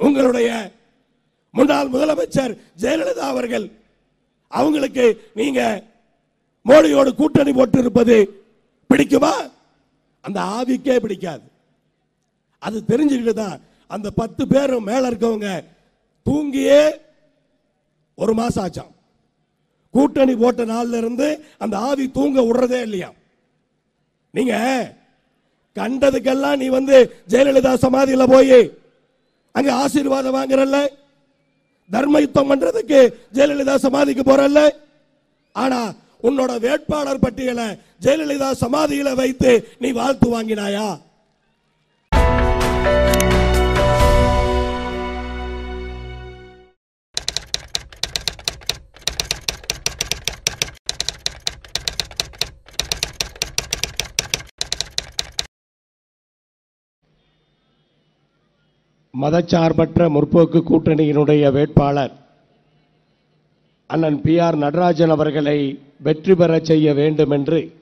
உங்களுடைய முன்னாள் முதலமைச்சர் ஜெயலலிதா அவர்கள் அவங்களுக்கு நீங்க மோடியோடு கூட்டணி போட்டு இருப்பது பிடிக்குமா? அந்த ஆவிக்கே பிடிக்காது. அது தெரிஞ்சுக்கிட்டு தான் அந்த பத்து பேரும் மேல இருக்கவங்க தூங்கியே ஒரு மாசம் ஆச்சாம். கூட்டணி போட்ட நாள்ல இருந்து அந்த ஆவி தூங்க விடுறதே இல்லையா? நீங்க கண்டதுக்கெல்லாம் நீ வந்து ஜெயலலிதா சமாதியில் போய் அங்க ஆசீர்வாதம் வாங்குறல்ல. தர்ம யுத்தம் பண்றதுக்கு ஜெயலலிதா சமாதிக்கு போறல்ல. ஆனா உன்னோட வேட்பாளர் பட்டியலை ஜெயலலிதா சமாதியில வைத்து நீ வாழ்த்து வாங்கினாயா? மதச்சார்பற்ற முற்போக்கு கூட்டணியினுடைய வேட்பாளர் அண்ணன் பி ஆர் நடராஜன் அவர்களை வெற்றி பெறச் செய்ய வேண்டும் என்று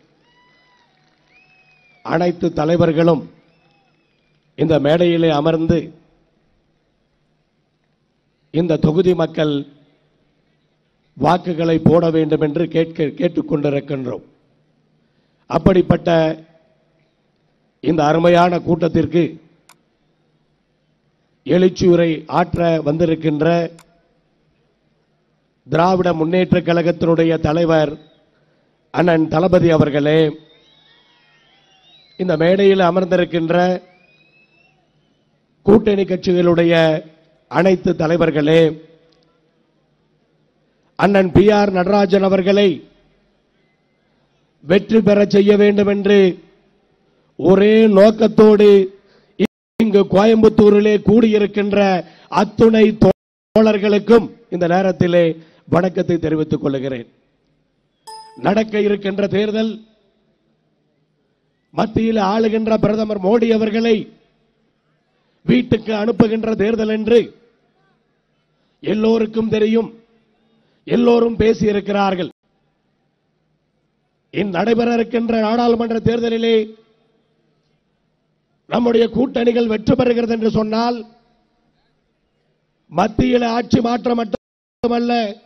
அனைத்து தலைவர்களும் இந்த மேடையிலே அமர்ந்து இந்த தொகுதி மக்கள் வாக்குகளை போட வேண்டும் என்று கேட்க கேட்டுக்கொண்டிருக்கின்றோம். அப்படிப்பட்ட இந்த அருமையான கூட்டத்திற்கு எழுச்சியுரை ஆற்ற வந்திருக்கின்ற திராவிட முன்னேற்ற கழகத்தினுடைய தலைவர் அண்ணன் தளபதி அவர்களே இந்த மேடையில் அமர்ந்திருக்கின்ற கூட்டணி கட்சிகளுடைய அனைத்து தலைவர்களே அண்ணன் பி ஆர் நடராஜன் அவர்களை வெற்றி பெற செய்ய வேண்டும் என்று ஒரே நோக்கத்தோடு இங்கு கோயம்புத்தூரிலே கூடியிருக்கின்ற அத்துணை தோழர்களுக்கும் இந்த நேரத்திலே வணக்கத்தை தெரிவித்துக் கொள்கிறேன். நடக்க இருக்கின்ற தேர்தல் மத்தியில் ஆளுகின்ற பிரதமர் மோடி அவர்களை வீட்டுக்கு அனுப்புகின்ற தேர்தல் என்று எல்லோருக்கும் தெரியும் எல்லோரும் பேசியிருக்கிறார்கள். இந்நடைபெற இருக்கின்ற நாடாளுமன்ற தேர்தலிலே நம்முடைய கூட்டணிகள் வெற்றி பெறுகிறது என்று சொன்னால் மத்தியில் ஆட்சி மாற்றம் மட்டுமல்ல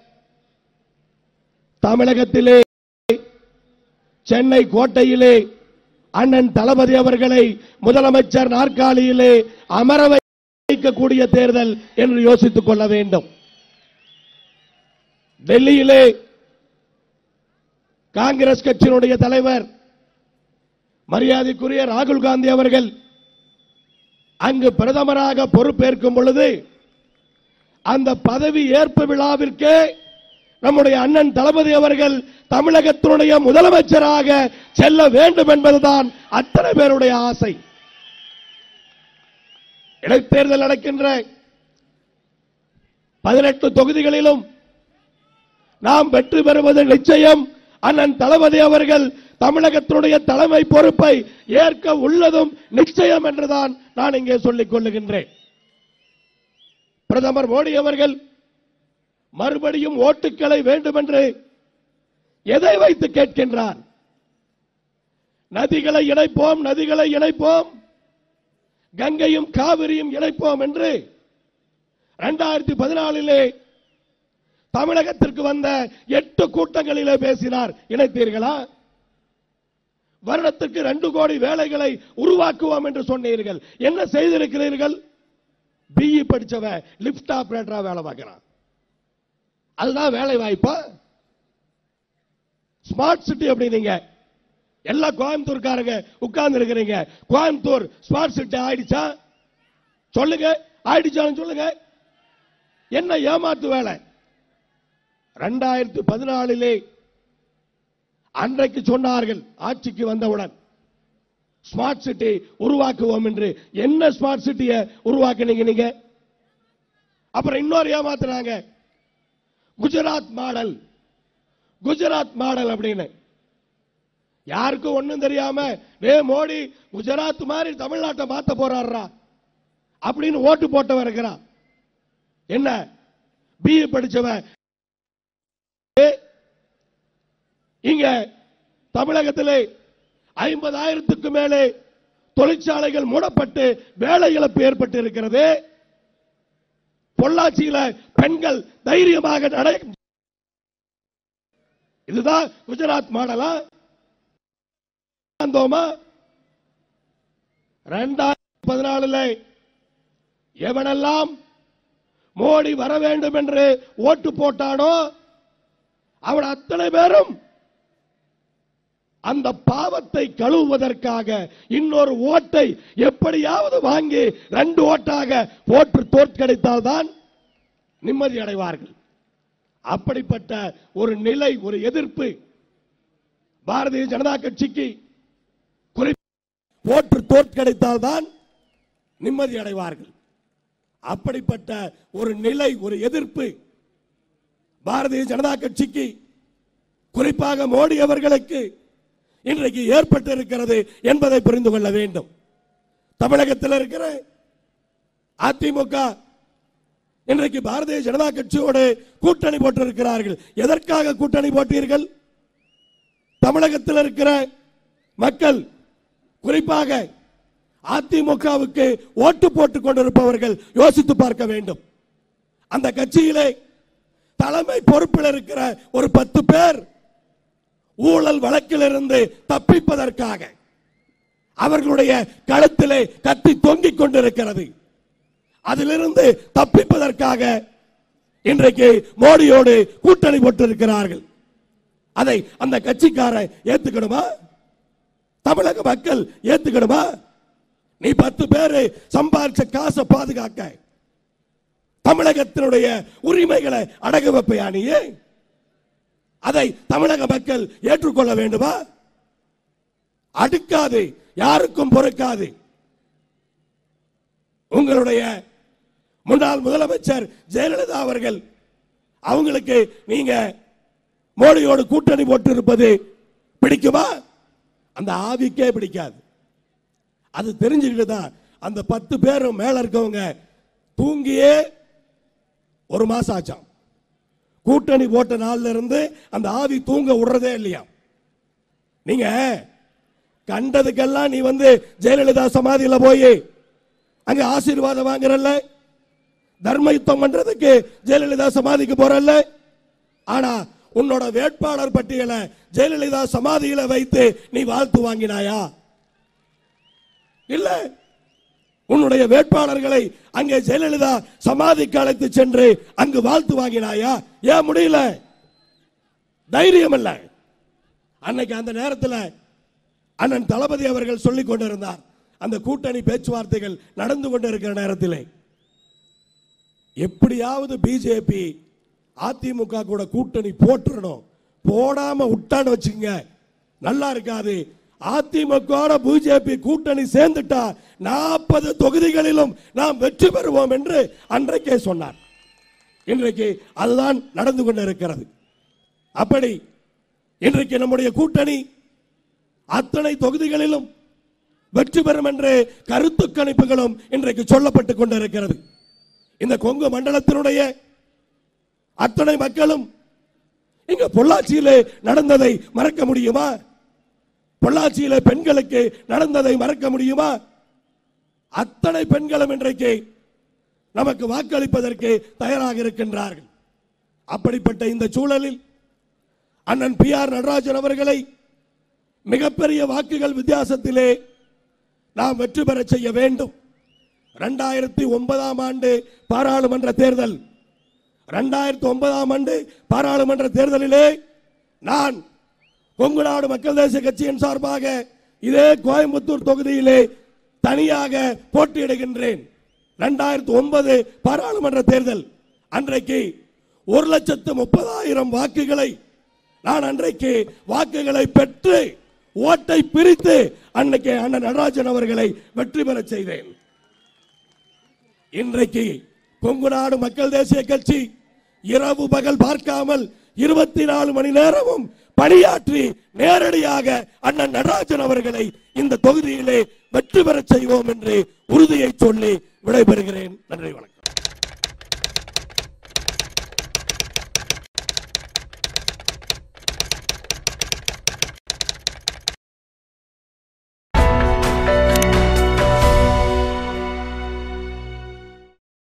தமிழகத்திலே சென்னை கோட்டையிலே அண்ணன் தளபதி அவர்களை முதலமைச்சர் நாற்காலியிலே அமர வைக்கக்கூடிய தேர்தல் என்று யோசித்துக் கொள்ள வேண்டும். டெல்லியிலே காங்கிரஸ் கட்சியினுடைய தலைவர் மரியாதைக்குரிய ராகுல் காந்தி அவர்கள் அங்கு பிரதமராக பொறுப்பேற்கும் பொழுது அந்த பதவி ஏற்பு விழாவிற்கே நம்முடைய அண்ணன் தளபதி அவர்கள் தமிழகத்தினுடைய முதலமைச்சராக செல்ல வேண்டும் என்பதுதான் அத்தனை பேருடைய ஆசை. இடைத்தேர்தல் நடக்கின்ற பதினெட்டு தொகுதிகளிலும் நாம் வெற்றி பெறுவது நிச்சயம். அண்ணன் தளபதி அவர்கள் தமிழகத்தினுடைய தலைமை பொறுப்பை ஏற்க உள்ளதும் நிச்சயம் என்றுதான் நான் இங்கே சொல்லிக் கொள்ளுகின்றேன். பிரதமர் மோடி அவர்கள் மறுபடியும் ஓட்டுக்களை வேண்டும் என்று எதை வைத்து கேட்கின்றார்? நதிகளை இணைப்போம் நதிகளை இணைப்போம் கங்கையும் காவிரியும் இணைப்போம் என்று இரண்டாயிரத்தி பதினாலிலே தமிழகத்திற்கு வந்த எட்டு கூட்டங்களிலே பேசினார். இணைத்தீர்களா? வருடத்துக்கு ரெண்டு கோடி வேலைகளை உருவாக்குவோம் என்று சொன்னீர்கள். என்ன செய்திருக்கிறீர்கள்? பிஇ படிச்சவன் லிப்ட் ஆபரேட்டரா வேலை பார்க்கிறான். அதுதான் வேலை வாய்ப்பா ஸ்மார்ட் சிட்டி அப்படின்னீங்க எல்லா கோயம்புத்தூர்காரங்க உட்கார்ந்து இருக்கிறீங்க. கோயம்புத்தூர் ஸ்மார்ட் சிட்டி ஆயிடுச்சா? சொல்லுங்க. ஆயிடுச்சான்னு சொல்லுங்க. என்ன ஏமாத்து வேலை? ரெண்டாயிரத்தி பதினாலிலே அன்றைக்கு சொன்னார்கள் ஆட்சிக்கு வந்தவுடன் ஸ்மார்ட் சிட்டி உருவாக்குவோம் என்று. என்ன ஸ்மார்ட் சிட்டியை உருவாக்குனீங்க நீங்க? அப்புறம் இன்னொரு ஏமாத்துறாங்க குஜராத் மாடல். குஜராத் மாடல் அப்படின்னு. யாருக்கும் ஒன்றும் தெரியாம டே மோடி குஜராத் மாதிரி தமிழ்நாட்டை மாத்த போறாரா அப்படின்னு ஓட்டு போட்டவன் இருக்கிறான். என்ன? பிஏ படிச்சவன். இங்க தமிழகத்திலே ஐம்பதாயிரத்துக்கு மேலே தொழிற்சாலைகள் மூடப்பட்டு வேலை இழப்பு ஏற்பட்டு இருக்கிறது பொள்ளாச்சியில பெண்கள் தைரியமாக நடை இதுதான் குஜராத் மாடலா? ரெண்டாயிரத்தி பதினாலுல எவனெல்லாம் மோடி வர வேண்டும் என்று ஓட்டு போட்டானோ அவன் அத்தனை பேரும் அந்த பாவத்தை கழுவுவதற்காக இன்னொரு ஓட்டை எப்படியாவது வாங்கி ரெண்டு ஓட்டாக போற்று தோற்கடித்தால் தான் நிம்மதி அடைவார்கள். அப்படிப்பட்ட ஒரு நிலை ஒரு எதிர்ப்பு பாரதிய ஜனதா கட்சிக்கு போற்று தோற்கடித்தால் தான் நிம்மதி அடைவார்கள். அப்படிப்பட்ட ஒரு நிலை ஒரு எதிர்ப்பு பாரதிய ஜனதா கட்சிக்கு குறிப்பாக மோடி அவர்களுக்கு இன்றைக்கு ஏற்பட்டு இருக்கிறது என்பதை புரிந்து கொள்ள வேண்டும். தமிழகத்தில் இருக்கிற அதிமுக இன்றைக்கு பாரதிய ஜனதா கட்சியோடு கூட்டணி போட்டிருக்கிறார்கள். எதற்காக கூட்டணி போட்டீர்கள்? தமிழகத்தில் இருக்கிற மக்கள் குறிப்பாக அதிமுகவுக்கு ஓட்டு போட்டுக் கொண்டிருப்பவர்கள் யோசித்து பார்க்க வேண்டும். அந்த கட்சியிலே தலைமை பொறுப்பில் இருக்கிற ஒரு பத்து பேர் ஊழல் வழக்கிலிருந்து தப்பிப்பதற்காக அவர்களுடைய கழுத்திலே கத்தி தொங்கிக் கொண்டிருக்கிறது. அதிலிருந்து தப்பிப்பதற்காக இன்றைக்கு மோடியோடு கூட்டணி போட்டிருக்கிறார்கள். அதை அந்த கட்சிக்கார ஏத்துக்கணுமா தமிழக மக்கள் ஏத்துக்கணுமா நீ பத்து பேரு சம்பாதிச்ச காசை பாதுகாக்க தமிழகத்தினுடைய உரிமைகளை அடகு வைப்பையா நீ? அதை தமிழக மக்கள் ஏற்றுக்கொள்ள வேண்டுமா? அடுக்காது யாருக்கும் பொறுக்காது. உங்களுடைய முன்னாள் முதலமைச்சர் ஜெயலலிதா அவர்கள் அவங்களுக்கு நீங்க மோடியோடு கூட்டணி போட்டு இருப்பது பிடிக்குமா? அந்த ஆவிக்கே பிடிக்காது. அது தெரிஞ்சுக்கிட்டு தான் அந்த பத்து பேரும் மேல இருக்கவங்க தூங்கியே ஒரு மாசம் ஆச்சாம். கூட்டணி போட்ட நாள்ல இருந்து அந்த ஆவி தூங்க விடுறதே இல்லையா? நீங்க கண்டதுக்கெல்லாம் நீ வந்து ஜெயலலிதா சமாதியில போய் அங்க ஆசீர்வாதம் வாங்குறல்ல? தர்ம யுத்தம் பண்றதுக்கு ஜெயலலிதா சமாதிக்கு போறல்ல? ஆனா உன்னோட வேட்பாளர் பட்டியலை ஜெயலலிதா சமாதியில வைத்து நீ வாழ்த்து வாங்கினாயா? இல்லை. உன்னுடைய வேட்பாளர்களை அங்கே ஜெயலலிதா சமாதிக்கு அழைத்து சென்று அங்கு வாழ்த்து வாங்கினாயா? ஏன் முடியல? தைரியம் இல்ல அன்னைக்கு அந்த நேரத்தில் அண்ணன் தளபதி அவர்கள் சொல்லிக் கொண்டிருந்தார். அந்த கூட்டணி பேச்சுவார்த்தைகள் நடந்து கொண்டிருக்கிற நேரத்தில். எப்படியாவது பிஜேபி அதிமுக கூட கூட்டணி போட்டுறணும். போடாம விட்டான்னு வச்சுங்க நல்லா இருக்காது. அதிமுக பிஜேபி கூட்டணி சேர்ந்துட்டா நாற்பது தொகுதிகளிலும் நாம் வெற்றி பெறுவோம் என்று அன்றைக்கே சொன்னார். இன்றைக்கு அதுதான் நடந்து கொண்டிருக்கிறது. அப்படி இன்றைக்கு நம்முடைய கூட்டணி அத்தனை தொகுதிகளிலும் வெற்றி பெறும் என்று கருத்து கணிப்புகளும் இன்றைக்கு சொல்லப்பட்டுக் கொண்டிருக்கிறது. இந்த கொங்கு மண்டலத்தினுடைய அத்தனை மக்களும் இங்க பொள்ளாச்சியிலே நடந்ததை மறக்க முடியுமா? பொள்ளாச்சியில் பெண்களுக்கு நடந்ததை மறக்க முடியுமா? அத்தனை பெண்களும் இன்றைக்கு நமக்கு வாக்களிப்பதற்கு தயாராக இருக்கின்றார்கள். அப்படிப்பட்ட இந்த சூழலில் அண்ணன் பி ஆர் நடராஜன் அவர்களை மிகப்பெரிய வாக்குகள் வித்தியாசத்திலே நாம் வெற்றி பெற செய்ய வேண்டும். ரெண்டாயிரத்தி ஒன்பதாம் ஆண்டு பாராளுமன்ற தேர்தல். ரெண்டாயிரத்தி ஒன்பதாம் ஆண்டு பாராளுமன்ற தேர்தலிலே நான் கொங்கு நாடு மக்கள் தேசிய கட்சியின் சார்பாக இதே கோயம்புத்தூர் தொகுதியிலே தனியாக போட்டியிடுகின்றேன். ரெண்டாயிரத்தி ஒன்பது பாராளுமன்ற தேர்தல். அன்றைக்கு ஒரு லட்சத்து முப்பதாயிரம் வாக்குகளை நான் அன்றைக்கு வாக்குகளை பெற்று ஓட்டை பிரித்து அன்னைக்கு அண்ணன் நடராஜன் அவர்களை வெற்றி பெறச் செய்தேன். இன்றைக்கு கொங்கு நாடு மக்கள் தேசிய கட்சி இரவு பகல் பார்க்காமல் இருபத்தி நாலு மணி நேரமும் பணியாற்றி நேரடியாக அண்ணன் நடராஜன் அவர்களை இந்த தொகுதியிலே வெற்றி பெறச் செய்வோம் என்று உறுதியை சொல்லி விடைபெறுகிறேன்.